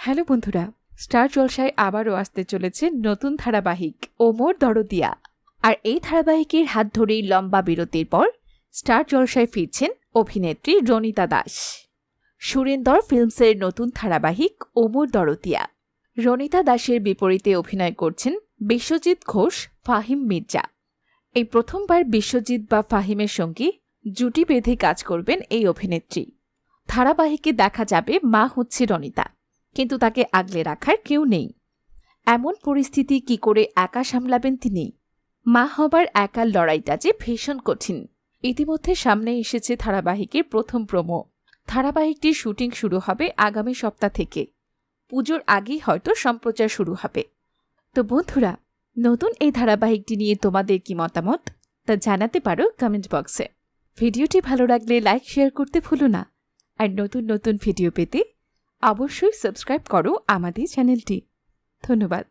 Hello বন্ধুরা, star জলসায় আবারও আসতে চলেছে নতুন ধারাবাহিক ওমর দরদিয়া। আর এই ধারাবাহিকের হাত ধরেই লম্বা বিরতির পর স্টার জলসায় ফিরছেন অভিনেত্রী রনিতা দাস। সুরেন্দর ফিল্মসের নতুন ধারাবাহিক ওমর দরদিয়া। রনিতা দাসের বিপরীতে অভিনয় করছেন বিশ্বজিৎ ঘোষ, ফাহিম মির্জা। এই প্রথমবার বিশ্বজিৎ বা ফাহিমের সঙ্গী জুটি বেঁধে কাজ করবেন এই অভিনেত্রী। ধারাবাহিকে দেখা যাবে মা হচ্ছে রনিতা। কিন্তু তাকে আগলে রাখার কেউ নেই। এমন পরিস্থিতি কি করে একা সামলাবেন তিনি? মা হবার একার লড়াইটা যে ভীষণ কঠিন। ইতিমধ্যে সামনে এসেছে ধারাবাহিকের প্রথম প্রোমো। ধারাবাহিকটির শুটিং শুরু হবে আগামী সপ্তাহ থেকে। পুজোর আগেই হয়তো সম্প্রচার শুরু হবে। তো বন্ধুরা, নতুন এই ধারাবাহিকটি নিয়ে তোমাদের কি মতামত? তা জানাতে পারো কমেন্ট বক্সে। ভিডিওটি ভালো লাগলে লাইক, শেয়ার করতে ভুলো না। আর নতুন নতুন ভিডিও পেতে অবশ্যই সাবস্ক্রাইব করো আমাদের চ্যানেলটি। ধন্যবাদ।